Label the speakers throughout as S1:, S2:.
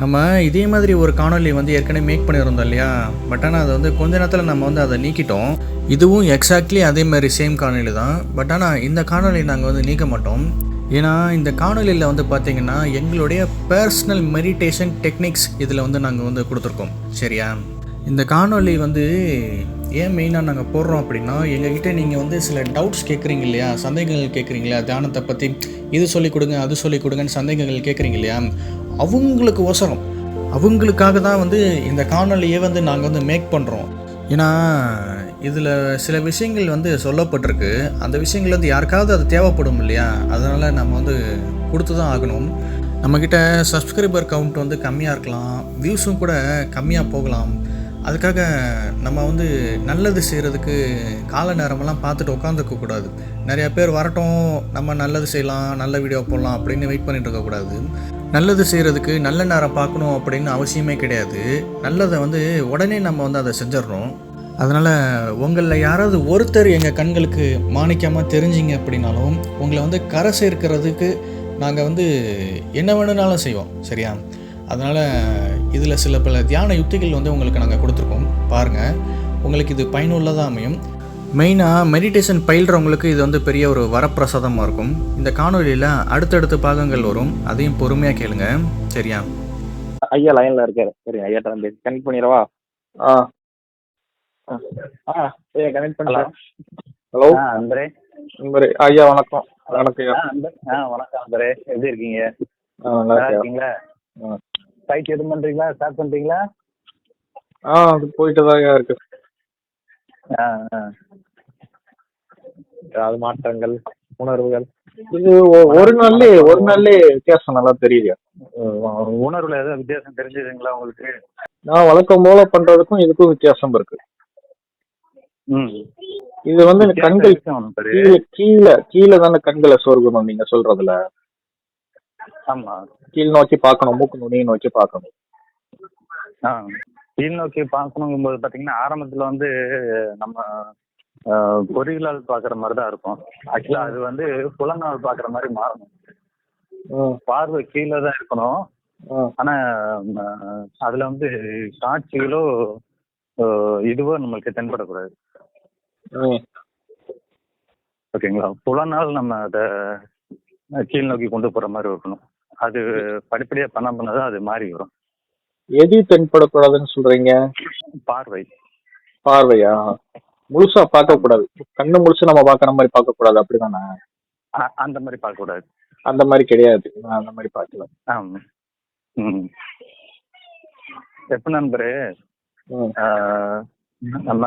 S1: நம்ம இதே மாதிரி ஒரு காணொளி வந்து ஏற்கனவே மேக் பண்ணியிருந்தோம் இல்லையா? பட் ஆனால் அது வந்து கொஞ்ச நேரத்தில் நம்ம வந்து அதை நீக்கிட்டோம். இதுவும் எக்ஸாக்ட்லி அதே மாதிரி சேம் காணொளி தான். பட் ஆனால் இந்த காணொலி நாங்கள் வந்து நீக்க மாட்டோம். ஏன்னா இந்த காணொளியில் வந்து பார்த்தீங்கன்னா எங்களுடைய பர்சனல் மெடிடேஷன் டெக்னிக்ஸ் இதில் வந்து நாங்கள் வந்து கொடுத்துருக்கோம். சரியா? இந்த காணொளி வந்து ஏன் மெயினாக நாங்கள் போடுறோம் அப்படின்னா எங்ககிட்ட நீங்கள் வந்து சில டவுட்ஸ் கேட்குறீங்க இல்லையா? சந்தேகங்கள் கேட்குறீங்க இல்லையா? தியானத்தை பற்றி இது சொல்லிக் கொடுங்க அது சொல்லிக் கொடுங்கன்னு சந்தேகங்கள் கேட்குறீங்க இல்லையா? அவங்களுக்கு ஒசரம். அவங்களுக்காக தான் வந்து இந்த காணொலியே வந்து நாங்கள் வந்து மேக் பண்ணுறோம் ஏன்னா இதில் சில விஷயங்கள் வந்து சொல்லப்பட்டிருக்கு. அந்த விஷயங்கள் வந்து யாருக்காவது அது தேவைப்படும் இல்லையா? அதனால் நம்ம வந்து கொடுத்து தான் ஆகணும். நம்மக்கிட்ட சப்ஸ்கிரைபர் கவுண்ட் வந்து கம்மியாக இருக்கலாம். வியூஸும் கூட கம்மியாக போகலாம். அதுக்காக நம்ம வந்து நல்லது செய்கிறதுக்கு கால நேரமெல்லாம் பார்த்துட்டு உட்காந்துருக்க கூடாது. நிறைய பேர் வரட்டும். நம்ம நல்லது செய்யலாம். நல்ல வீடியோ போடலாம் அப்படின்னு வெயிட் பண்ணிட்டு இருக்கக்கூடாது நல்லது செய்கிறதுக்கு நல்ல நேரம் பார்க்கணும் அப்படின்னு அவசியமே கிடையாது. நல்லதை வந்து உடனே நம்ம வந்து அதை செஞ்சிடறோம். அதனால் உங்களில் யாராவது ஒருத்தர் எங்கள் கண்களுக்கு மாணிக்கமாக தெரிஞ்சிங்க அப்படின்னாலும் உங்களை வந்து கரை சேர்க்கிறதுக்கு நாங்கள் வந்து என்ன வேணும்னாலும் செய்வோம் சரியா? அதனால் இதில் சில பல தியான யுக்திகள் வந்து உங்களுக்கு நாங்கள் கொடுத்துருக்கோம். பாருங்கள் உங்களுக்கு இது பயனுள்ளதாக அமையும். மெயினாக மெடிடேஷன் பயில்றவங்களுக்கு இது வந்து பெரிய ஒரு வரப்பிரசாதமாக இருக்கும். இந்த காணொலியில் அடுத்தடுத்த பாகங்கள் வரும். அதையும் பொறுமையாக கேளுங்க. சரியா?
S2: ஐயா லைன்ல இருக்காரு. சரி ஐயா பேசி கனெக்ட் பண்ணிடவா? ஆ. ஆ. ஐயா கனெக்ட் பண்ணுறேன் ஹலோ
S3: ஆ அன்பரே.
S2: நம்பரு ஐயா வணக்கம். வணக்கம் ஐயா.
S3: ஆ அன்பர். வணக்கம் அன்பரே. எப்படி இருக்கீங்க?
S2: ஆ நல்லா
S3: இருக்கீங்களா?
S2: ஆ.
S3: ஃபைட் எதுவும் பண்றீங்களா? ஸ்டார்ட் பண்றீங்களா?
S2: ஆ அது போயிட்டு தான் இருக்கு. ஏதாவது மாற்றங்கள் உணர்வுகள்? இது ஒரு நாள்லயே ஒரு நாள்லயே வித்தியாசம் நல்லா தெரியுது.
S3: உணர்வுல ஏதாவது வித்தியாசம் தெரிஞ்சதுங்களா உங்களுக்கு?
S2: நான் வழக்கம் போல பண்றதுக்கும் இதுக்கும் வித்தியாசம் இருக்கு. இது வந்து கண்கள். கீழே கீழே கீழே தானே கண்களை சொருகணும் நீங்க சொல்றதுல.
S3: ஆமா.
S2: கீழ் நோக்கி பார்க்கணும் மூக்கு நுனியை நோக்கி பார்க்கணும்.
S3: ஆ கீழ் நோக்கி பார்க்கணுங்கும் போது பாத்தீங்கன்னா ஆரம்பத்துல வந்து நம்ம பொறிகளால் பாக்குற மாதிரி தான் இருக்கும். ஆக்சுவலா அது வந்து புலனால் பாக்குற மாதிரி மாறணும். பார்வை கீழே தான் இருக்கணும் ஆனா அதுல வந்து காட்சிகளோ இதுவோ நம்மளுக்கு தென்படக்கூடாது. ஓகேங்களா? புலனால் நம்ம அதை கீழ் நோக்கி கொண்டு போற மாதிரி இருக்கணும். அது படிப்படியா பண்ண பண்ணதான் அது மாறி வரும்.
S2: எது தென்படக்கூடாதுன்னு சொல்றீங்க?
S3: பார்வை.
S2: பார்வையா? முழுசா பார்க்க கூடாது கண்ணு முழுசு நம்ம பாக்குற மாதிரி பார்க்க கூடாது அப்படிதானே
S3: அந்த மாதிரி பார்க்க கூடாது
S2: அந்த மாதிரி கிடையாது. நான் அந்த மாதிரி பார்க்கல.
S3: எப்ப நண்பரு? நம்ம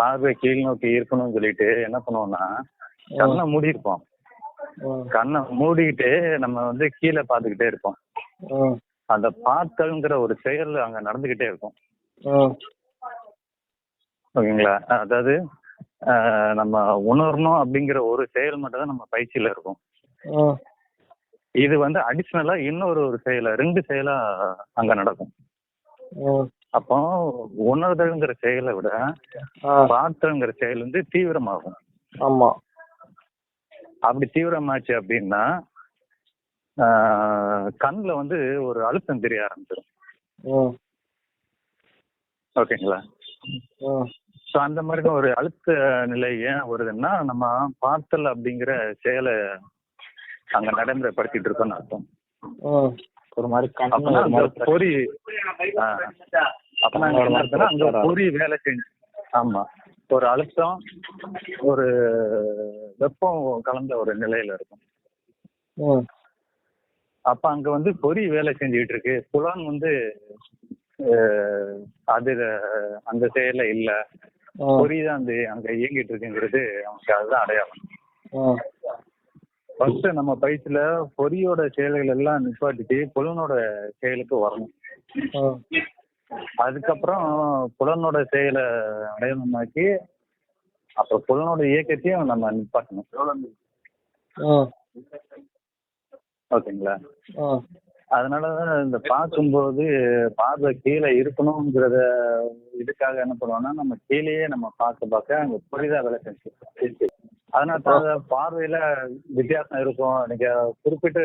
S3: பார்வை கீழ் நோக்கி இருக்கணும்னு சொல்லிட்டு என்ன பண்ணுவோம்னா கண்ணை மூடி இருப்போம் கண்ணை மூடிக்கிட்டு நம்ம வந்து கீழே பார்த்துக்கிட்டே இருப்போம். அந்த பார்த்தல்ங்கிற ஒரு செயல் அங்க நடந்துகிட்டே இருக்கும். ஓகேங்களா? அதாவது நம்ம உணரணும் அப்படிங்கிற ஒரு செயல் மட்டும் தான் நம்ம பயிற்சியில இருக்கும். இது வந்து அடிஷ்னலா இன்னொரு ஒரு செயல ரெண்டு செயலா அங்க நடக்கும். அப்போ உணர்தல்ங்கிற செயலை விட பார்த்தல்ங்கிற செயல் வந்து தீவிரமாகும்.
S2: ஆமா.
S3: அப்படி தீவிரமாச்சு அப்படின்னா கண்ணுல வந்து ஒரு அழுத்தம் தெரிய ஆரம்பிச்சிடும் ஓகேங்களா? ஸோ அந்த மாதிரி ஒரு அழுத்த நிலை ஏன் வருதுன்னா நம்ம பார்த்தல் அப்படிங்கிற செயலை அங்க நடைமுறைப்படுத்திட்டு இருக்கோம்னு அர்த்தம்.
S2: ஒரு மாதிரி
S3: பொறி. அப்பனா அங்க பொறி வேலை செஞ்சு ஆமா. ஒரு அழுத்தம் ஒரு வெப்பம் கலந்த ஒரு நிலையில இருக்கும். அப்ப அங்க வந்து பொறி வேலை செஞ்சுக்கிட்டு இருக்கு. புலன் வந்து அஹ், அது அந்த செயல்ல இல்ல.
S2: ம்,
S3: பொறி தான் அந்த அங்க இயங்கிட்டு இருக்குங்கிறது அவனுக்கு அதுதான் அடையாளம். ஃபர்ஸ்ட் நம்ம பயிற்சியில பொறியோட செயல்கள் எல்லாம் நிப்பாட்டிட்டு புலனோட செயலுக்கு வரணும். அதுக்கப்புறம் புலனோட செயலை அடையணும்னாக்கி அப்புறம் புலனோட இயக்கத்தையும் நம்ம நிப்பாட்டணும். ஓகேங்களா. அதனாலதான் இந்த பார்க்கும்போது பார்வை கீழே இருக்கணுங்கிறத இதுக்காக என்ன பண்ணுவோம்னா நம்ம கீழேயே நம்ம பார்க்க பார்க்க அங்க புரிதா வேலை செஞ்சு அதனால பார்வையில வித்தியாசம் இருக்கும். நீங்க குறிப்பிட்டு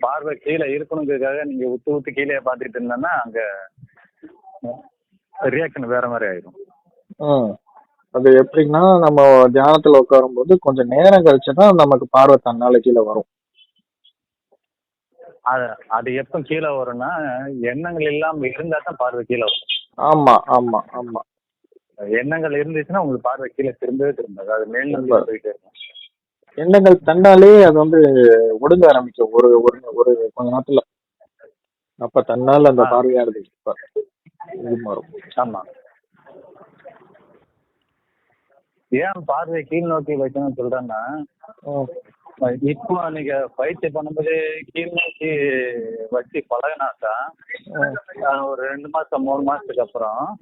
S3: பார்வை கீழே இருக்கணுங்கிறதுக்காக நீங்க உத்து உத்து கீழே பார்த்துட்டு இருந்தோம்னா அங்க ரியாக்ஷன் வேற மாதிரி ஆயிடும்
S2: அது எப்படின்னா நம்ம தியானத்துல உட்காரும்போது கொஞ்சம் நேரம் கழிச்சுதான் நமக்கு பார்வை தன்னால கீழே வரும்.
S3: அது அது எப்போ கீழே வரும்னா எண்ணங்கள் இல்லாம இருந்தா தான் பார்வை கீழே வரும்.
S2: ஆமா ஆமா ஆமா.
S3: எண்ணங்கள் இருந்துச்சுன்னா உங்களுக்கு பார்வை கீழே திரும்பவே திரும்பாது. அது மேல் நோக்கி போயிட்டே இருக்கும்.
S2: எண்ணங்கள் தன்னாலே அது வந்து ஒடுங்க ஆரம்பிக்கும். ஒரு ஒரு ஒரு கொஞ்ச நேரத்துல அப்ப தன்னால் அந்த. பார்வையானது மாறும்.
S3: ஆமா. ஏன் பார்வை கீழ் நோக்கி வைக்கணும்னு சொல்றேன்னா இப்போ நீங்க பயிற்சி பண்ணும்போது கீழ் நோக்கி வச்சு பழகினாக்கா ஒரு ரெண்டு மாசம் மூணு மாசத்துக்கு அப்புறம்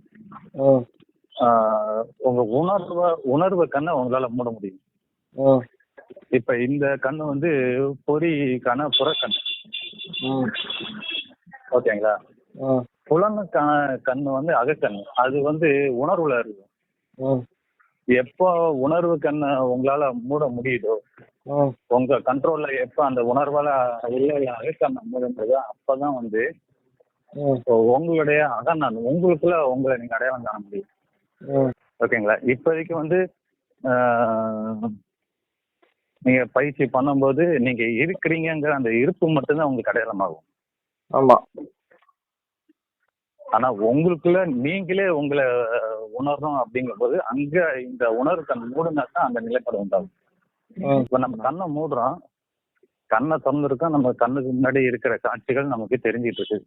S3: உங்க உணர்வு உணர்வு கண்ணை உங்களால மூட முடியும். இப்ப இந்த கண்ணு வந்து பொறி கண்ண புறக்கண் ஓகேங்களா?
S2: ம்,
S3: புலனு க- கண்ணு வந்து அகக்கண். அது வந்து உணர்வுல இருக்கு.
S2: ம்,
S3: எப்போ உணர்வு கண்ணை உங்களால மூட முடியுதோ உங்க கண்ட்ரோல்ல எப்ப அந்த உணர்வால உள்ள அகக்கண்ணை மூடுன்றதோ அப்பதான் வந்து உங்களுடைய அகநான் உங்களுக்குள்ள உங்களை நீங்க அடையாளம் காண முடியும். ஓகேங்களா? இப்போதைக்கு வந்து நீங்க பயிற்சி பண்ணும்போது நீங்க இருக்கிறீங்கங்கிற அந்த இருப்பு மட்டும்தான் உங்களுக்கு அடையாளமாகும்.
S2: ஆமா.
S3: ஆனா உங்களுக்குள்ள நீங்களே உங்களை உணரணும் அப்படிங்கும்போது அங்க இந்த உணர்வு கண் மூடுனாக்கா அந்த நிலைப்பாடு உண்டாகும். இப்ப நம்ம கண்ணை மூடுறோம். கண்ணை திறந்துருக்கோம் நம்ம கண்ணுக்கு முன்னாடி இருக்கிற காட்சிகள் நமக்கு தெரிஞ்சிட்டு இருக்கு.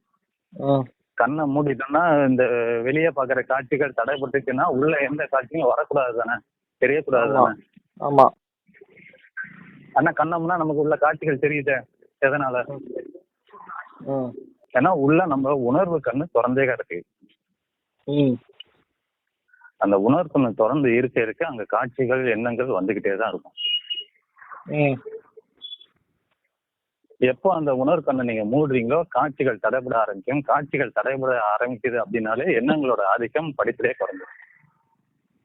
S3: கண்ணை மூடிட்டோம்னா இந்த வெளியே பாக்குற காட்சிகள் தடைப்பட்டுச்சுன்னா உள்ள எந்த காட்சியும் வரக்கூடாது தானே? தெரியக்கூடாது. தானே?
S2: ஆமா.
S3: ஆனா கண்ணம்னா நமக்கு உள்ள காட்சிகள் தெரியுதே? எதனால? ஏன்னா உள்ள நம்ம உணர்வு கண்ணு திறந்தே
S2: ம்,
S3: அந்த உணர்வு கண்ணு திறந்து இருக்க இருக்க அங்க காட்சிகள் எண்ணங்கள் வந்துகிட்டே தான் இருக்கும். எப்போ அந்த உணர்வு கண்ணை நீங்க மூடுறீங்களோ காட்சிகள் தடைபட ஆரம்பிக்கும். காட்சிகள் தடைபட ஆரம்பிக்குது அப்படின்னாலே எண்ணங்களோட ஆதிக்கம் படிப்படியே குறைஞ்சிடும்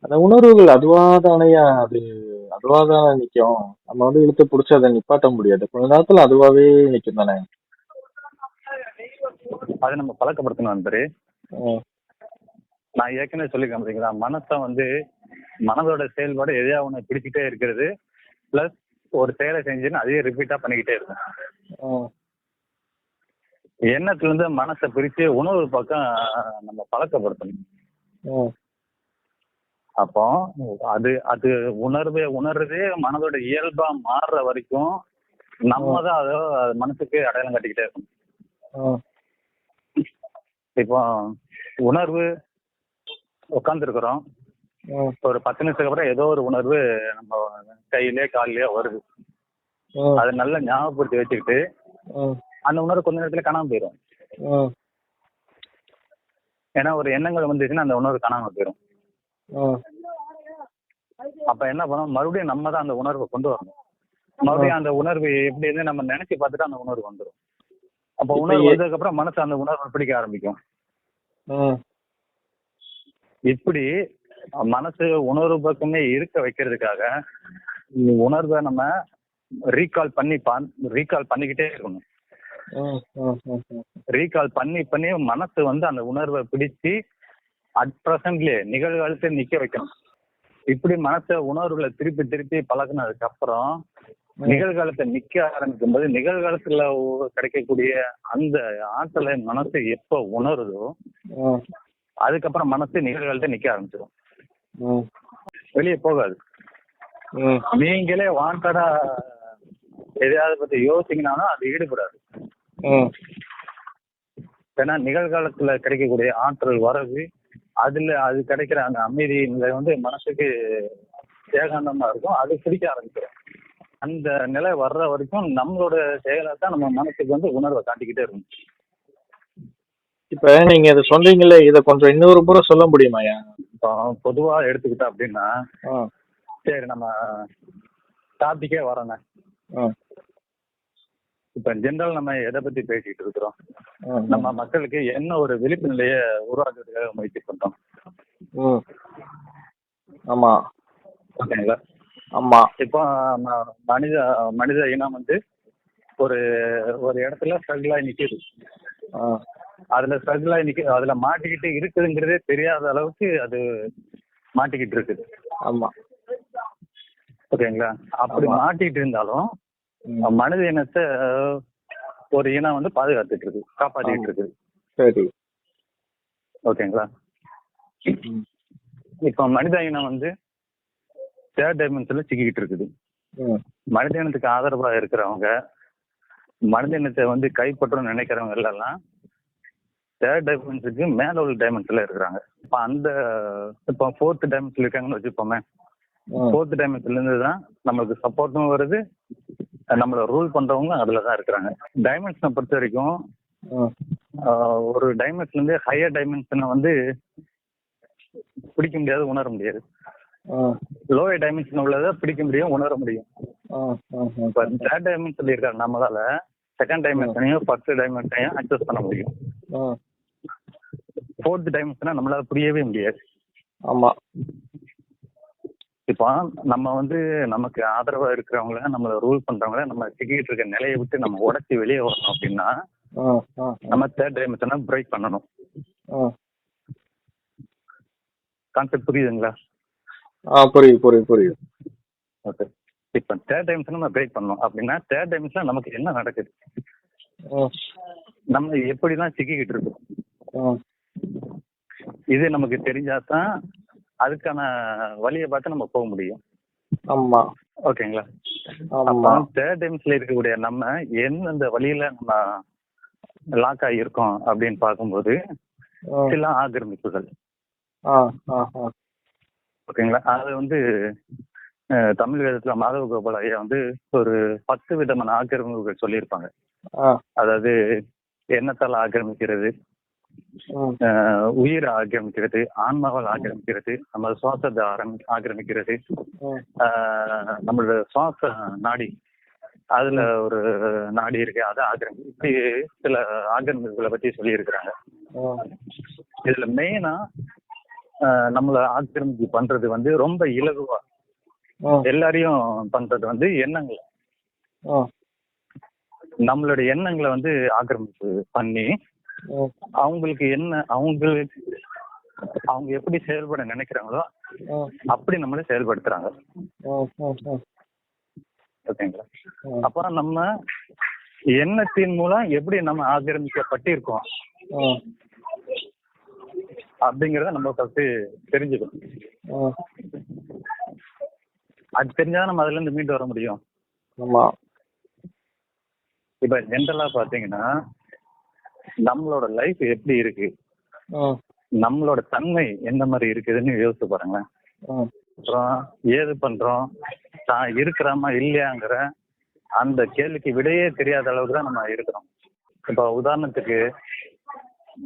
S2: அந்த உணர்வுகள் அதுவாதானையா அது அதுவாதானே நிக்கும். நம்ம வந்து இழுத்து பிடிச்சி அதை நிப்பாட்ட முடியாது. கொஞ்ச நேரத்துல அதுவாவே நிக்கும் தானே
S3: அதை நம்ம பழக்கப்படுத்தணும் நண்பரே. நான் ஏற்கனவே சொல்லியிருக்கேன் பார்த்தீங்களா மனசை வந்து மனதோட செயல்பாடு எதையா ஒன்று பிடிச்சிட்டே இருக்கிறது ப்ளஸ் ஒரு செயலை செஞ்சுன்னு அதையே ரிப்பீட்டா பண்ணிக்கிட்டே இருக்கும்
S2: ம்,
S3: எண்ணத்துல இருந்து மனசை பிரிச்சு உணவு பக்கம் நம்ம பழக்கப்படுத்தணும். அப்போ அது அது உணர்வே உணர்றதே மனதோட இயல்பா மாறுற வரைக்கும் நம்ம தான் அதை மனசுக்கு அடையாளம் கட்டிக்கிட்டே இருக்கணும். இப்போ உணர்வு உட்காந்துருக்குறோம் ஒரு பத்து நிமிஷத்துக்கு அப்புறம் ஏதோ ஒரு உணர்வு நம்ம கையிலே கால்லயோ வருது. அதை நல்லா ஞாபகப்படுத்தி வச்சுக்கிட்டு அந்த உணர்வு கொஞ்ச நேரத்துல காணாம போயிடும் ஏன்னா ஒரு எண்ணங்கள் வந்துச்சுன்னா அந்த உணர்வு காணாம போயிடும் அப்ப என்ன பண்ணணும்? மறுபடியும் நம்ம தான் அந்த உணர்வை கொண்டு வரணும். மறுபடியும் அந்த உணர்வு எப்படி இருந்து நம்ம நினைச்சு பார்த்துட்டு அந்த உணர்வு வந்துடும் அப்ப உணர்வு வந்ததுக்கு அப்புறம் மனசு அந்த உணர்வை பிடிக்க ஆரம்பிக்கும். இப்படி மனசு உணர்வு பக்கமே இருக்க வைக்கிறதுக்காக உணர்வை நம்ம ரீகால் பண்ணி ரீகால் பண்ணிக்கிட்டே இருக்கணும். ரீகால் பண்ணி பண்ணி மனசு வந்து அந்த உணர்வை பிடிச்சு அட் ப்ரெசன்ட்லயே நிகழ்காலத்தை நிக்க வைக்கணும். இப்படி மனசை உணர்வுகளை திருப்பி திருப்பி பழகுனதுக்கு அப்புறம் நிகழ்காலத்தை நிக்க ஆரம்பிக்கும் போது நிகழ்காலத்துல கிடைக்கக்கூடிய அந்த ஆற்றலை மனசு எப்ப உணருதோ அதுக்கப்புறம் மனசு நிகழ்காலத்தை நிக்க ஆரம்பிச்சிடும் வெளியே போகாது. நீங்களே வாண்டடா எதையாவது பத்தி யோசிக்கனாலும் அது ஈடுபடாது. ஏன்னா நிகழ்காலத்துல கிடைக்கக்கூடிய ஆற்றல் வரவு அதுல அது கிடைக்கிற அந்த அமைதி வந்து மனசுக்கு ஏகாந்தமா இருக்கும். அது பிடிக்க ஆரம்பிச்சிடும் அந்த நிலை வர்ற வரைக்கும் நம்மளோட செயலை தான் நம்ம மனசுக்கு வந்து உணர்வை காட்டிக்கிட்டே இருக்கும்
S2: இப்ப நீங்க இதை சொல்றீங்கல்ல இத கொஞ்சம் இன்னொரு முறை சொல்ல முடியுமாயா
S3: இப்போ பொதுவா எடுத்துக்கிட்டோம் அப்படின்னா சரி நம்ம டாபிக்கே
S2: ம்,
S3: இப்ப ஜென்ரல் நம்ம எதை பத்தி பேசிட்டு இருக்கிறோம்? நம்ம மக்களுக்கு என்ன ஒரு விழிப்பு நிலையை உருவாக்குறதுக்காக முயற்சி பண்றோம்.
S2: ஆமா.
S3: ஓகேங்களா?
S2: ஆமா.
S3: இப்போ மனித மனித இனம் வந்து ஒரு ஒரு இடத்துல ஸ்ட்ரகிள் ஆகி நிக்குது. அதுல ஸ்ட்ரகிள் ஆகி நிக்க அதுல மாட்டிக்கிட்டு இருக்குதுங்கிறதே தெரியாத அளவுக்கு அது மாட்டிக்கிட்டு இருக்குது.
S2: ஆமா.
S3: ஓகேங்களா? அப்படி. மாட்டிக்கிட்டு இருந்தாலும் மனித இனத்தை ஒரு இனம் வந்து பாதுகாத்துட்டு இருக்கு காப்பாத்திட்டு இருக்குது.
S2: சரி.
S3: ஓகேங்களா? இப்போ மனித இனம் வந்து தேர்ட் டைமென்ஷன்ல சிக்கிக்கிட்டு இருக்குது. மனித இனத்துக்கு ஆதரவா இருக்கிறவங்க மனித இனத்தை வந்து கைப்பற்றணும்னு நினைக்கிறவங்க எல்லாம் தேர்ட் டைமென்ஷனுக்கு மேல உள்ள டைமென்ஷன்ல இருக்கிறாங்க. இப்போ அந்த இப்போ ஃபோர்த் டைமென்ஷன்ல இருக்காங்கன்னு வச்சுப்போமே ஃபோர்த் டைமென்ஷன்ல இருந்து தான் நம்மளுக்கு சப்போர்ட்டும் வருது. நம்மள ரூல் பண்றவங்க அதுல தான் இருக்கிறாங்க. டைமென்ஷனை பொறுத்த வரைக்கும் ஒரு டைமென்ஷன்ல இருந்து ஹையர் டைமென்ஷனை வந்து பிடிக்க முடியாது உணர முடியாது. லோயர் டைமென்ஷன் உள்ளதை பிடிக்க முடியும் உணர முடியும். இப்போ தேர்ட் டைமென்ஷன்ல இருக்கிற நம்மளால செகண்ட் டைமென்ஷனையும் ஃபர்ஸ்ட் டைமென்ஷனையும் அக்சஸ் பண்ண முடியும். ஃபோர்த் டைமென்ஷனை நம்மளால புரியவே முடியாது.
S2: ஆமா.
S3: இப்போ நம்ம வந்து நமக்கு ஆதரவா இருக்கிறவங்கள நம்மள ரூல் பண்றவங்கள நம்ம சிக்கிட்டு இருக்க நிலையை விட்டு நம்ம உடச்சி வெளியே வரணும் அப்படின்னா நம்ம தேர்ட் டைமென்ஷனை பிரேக் பண்ணணும். கான்செப்ட் புரியுதுங்களா?
S2: ஆ புரியுது புரியுது புரியுது.
S3: ஓகே இப்போ தேர்ட் டைமென்ஷன் நம்ம பிரேக் பண்ணணும். அப்படின்னா தேர்ட் டைமென்ஷன்ல நமக்கு என்ன நடக்குது? நம்ம எப்படிலாம் சிக்கிக்கிட்டு இருக்கோம்? இது நமக்கு தெரிஞ்சாதான் அதுக்கான வழியை பார்த்து நம்ம போக முடியும்.
S2: ஆமா.
S3: ஓகேங்களா? அப்போ தேர்ட் டைம்ஸ்ல இருக்கக்கூடிய நம்ம எந்தெந்த வழியில நம்ம லாக் ஆகியிருக்கோம் அப்படின்னு பார்க்கும்போது சில ஆக்கிரமிப்புகள்.
S2: ஆ ஆ ஆ.
S3: ஓகேங்களா? அது வந்து தமிழ் வேதத்துல மாதவ கோபால் ஐயா வந்து ஒரு பத்து விதமான ஆக்கிரமிப்புகள் சொல்லியிருப்பாங்க. அதாவது எண்ணத்தால் ஆக்கிரமிக்கிறது? உயிரை ஆக்கிரமிக்கிறது ஆன்மாவால் ஆக்கிரமிக்கிறது நம்ம சுவாசத்தை ஆக்கிரமிக்கிறது. நம்மளோட சுவாச நாடி அதுல ஒரு நாடி இருக்கு அதை ஆக்கிரமி இப்படி சில ஆக்கிரமிப்புகளை பத்தி சொல்லியிருக்கிறாங்க. இதுல மெயினா நம்மள ஆக்கிரமிப்பு பண்றது வந்து ரொம்ப இலகுவா. எல்லாரையும் பண்றது வந்து எண்ணங்கள்.
S2: ம்,
S3: நம்மளுடைய எண்ணங்களை வந்து ஆக்கிரமிப்பு பண்ணி அவங்களுக்கு என்ன அவங்களுக்கு அவங்க எப்படி செயல்பட நினைக்கிறாங்களோ அப்படி நம்மளை செயல்படுத்துறாங்க. ஓகேங்களா? அப்ப நம்ம எண்ணத்தின் மூலம் எப்படி நம்ம ஆக்கிரமிக்கப்பட்டிருக்கோம்? அப்படிங்கறத நம்ம ஃபர்ஸ்ட் தெரிஞ்சுக்கணும். அது தெரிஞ்சாதான் நம்ம அதுல இருந்து மீண்டு வர முடியும்.
S2: ஆமா.
S3: இப்ப ஜென்ரலா பாத்தீங்கன்னா நம்மளோட லைஃப் எப்படி இருக்கு? நம்மளோட தன்மை எந்த மாதிரி இருக்குதுன்னு யோசிச்சு பாருங்களேன். அப்புறம் ஏது பண்றோம்? தான் இருக்கிறோமா இல்லையாங்கிற அந்த கேள்விக்கு விடையே தெரியாத அளவுக்கு தான் நம்ம இருக்கிறோம். இப்போ உதாரணத்துக்கு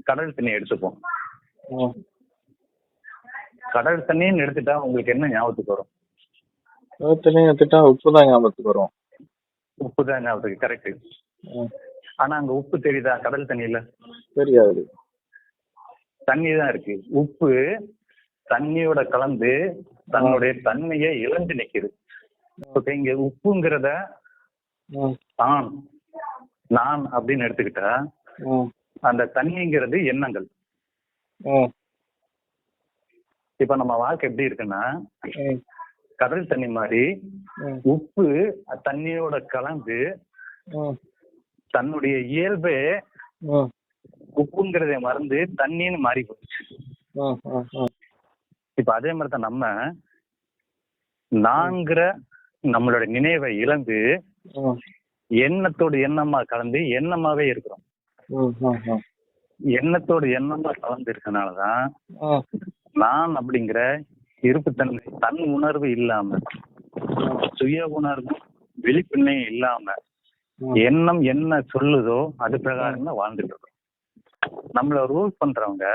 S3: கடல் தண்ணி எடுத்துப்போம். கடல் தண்ணின்னு எடுத்துட்டா உங்களுக்கு என்ன ஞாபகத்துக்கு வரும்?
S2: தண்ணி எடுத்துட்டா உப்பு தான் ஞாபகத்துக்கு வரும்.
S3: உப்பு தான் ஞாபகத்துக்கு கரெக்ட் ஆனா அங்க உப்பு தெரியுதா? கடல் தண்ணியில?
S2: தெரியாது.
S3: தண்ணி தான் இருக்கு. உப்பு தண்ணியோட கலந்து தன்னுடைய தன்மையை இழந்து நிக்குது. ஓகே இங்க உப்புங்கிறத தான் நான் அப்படின்னு எடுத்துக்கிட்டா அந்த தண்ணிங்கிறது எண்ணங்கள். இப்ப நம்ம வாழ்க்கை எப்படி இருக்குன்னா கடல் தண்ணி மாதிரி உப்பு தண்ணியோட கலந்து தன்னுடைய இயல்பே உப்புங்கிறதை மறந்து தண்ணின்னு மாறி போச்சு. இப்ப அதே மாதிரி தான் நம்ம நான்கிற நம்மளோட நினைவை இழந்து எண்ணத்தோடு எண்ணமா கலந்து எண்ணமாவே இருக்கிறோம். எண்ணத்தோடு எண்ணமா கலந்து இருக்கனாலதான் நான் அப்படிங்கிற இருப்புத்தன்மை தன் உணர்வு இல்லாம சுய உணர்வும் வெளிப்பண்ணையும் இல்லாம. எண்ணம் என்ன சொல்லுதோ அது பிரகாரம் தான் வாழ்ந்துட்டு இருக்கோம். நம்மள ரூல் பண்றவங்க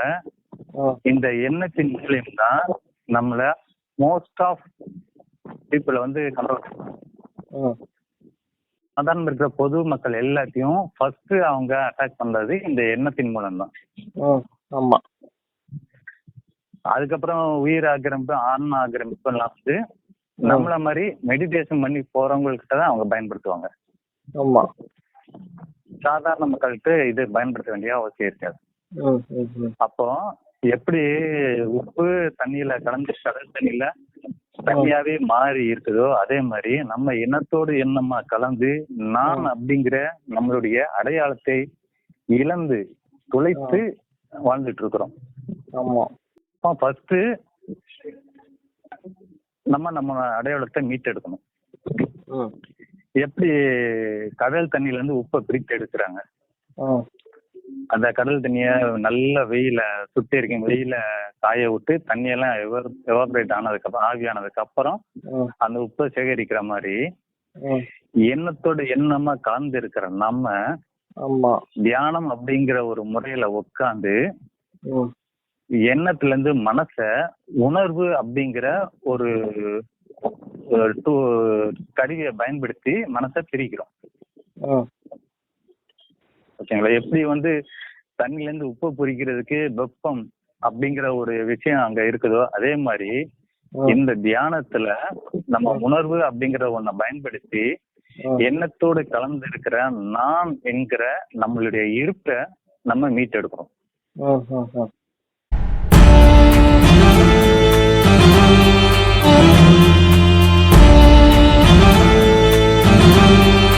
S3: இந்த எண்ணத்தின் மூலியம் தான் நம்மள மோஸ்ட் ஆஃப் பீப்புளை வந்து கண்ட்ரோல்
S2: ம்,
S3: சாதாரண இருக்கிற பொது மக்கள் எல்லாத்தையும் ஃபர்ஸ்ட் அவங்க அட்டாக் பண்றது இந்த எண்ணத்தின் மூலம் தான்.
S2: ஆமா.
S3: அதுக்கப்புறம் உயிர் ஆக்கிரமிப்பு ஆன்ம ஆக்கிரமிப்பு வந்து நம்மள மாதிரி மெடிடேஷன் பண்ணி போறவங்ககிட்ட தான் அவங்க பயன்படுத்துவாங்க.
S2: ஆமா.
S3: சாதாரண மக்களுக்கு இது பயன்படுத்த வேண்டிய அவசியம் இருக்காது. அப்போ எப்படி உப்பு தண்ணியில கலந்து கடல் தண்ணியில தண்ணியாவே மாறி இருக்குதோ அதே மாதிரி நம்ம எண்ணத்தோடு எண்ணமா கலந்து நான் அப்படிங்கிற நம்மளுடைய அடையாளத்தை இழந்து துளைத்து வாழ்ந்துட்டு இருக்கிறோம்
S2: ஆமா.
S3: ஃபர்ஸ்ட் நம்ம நம்ம அடையாளத்தை மீட்டெடுக்கணும். எப்படி கடல் தண்ணியில இருந்து உப்பை பிரித்து எடுக்கிறாங்க அந்த கடல் தண்ணிய நல்ல வெயில சுத்தி இருக்கும் வெயில காய விட்டு தண்ணியெல்லாம் எவாபரேட் ஆனதுக்கு அப்புறம் ஆவியானதுக்கு அப்புறம் அந்த உப்பை சேகரிக்கிற மாதிரி. எண்ணத்தோட எண்ணமா கலந்து இருக்கிற நம்ம தியானம் அப்படிங்கிற ஒரு முறையில உட்காந்து எண்ணத்துல இருந்து மனச உணர்வு அப்படிங்கிற ஒரு கருவியை பயன்படுத்தி மனசை பிரிக்கிறோம். ஓகேங்களா? எப்படி வந்து தண்ணில இருந்து உப்பு பொறிக்கிறதுக்கு வெப்பம் அப்படிங்கிற ஒரு விஷயம் அங்க இருக்குதோ அதே மாதிரி இந்த தியானத்துல நம்ம உணர்வு அப்படிங்கிற ஒன்ன பயன்படுத்தி எண்ணத்தோடு கலந்து இருக்கிற நான் என்கிற நம்மளுடைய இருப்ப நம்ம மீட்டெடுக்கிறோம்.
S2: thank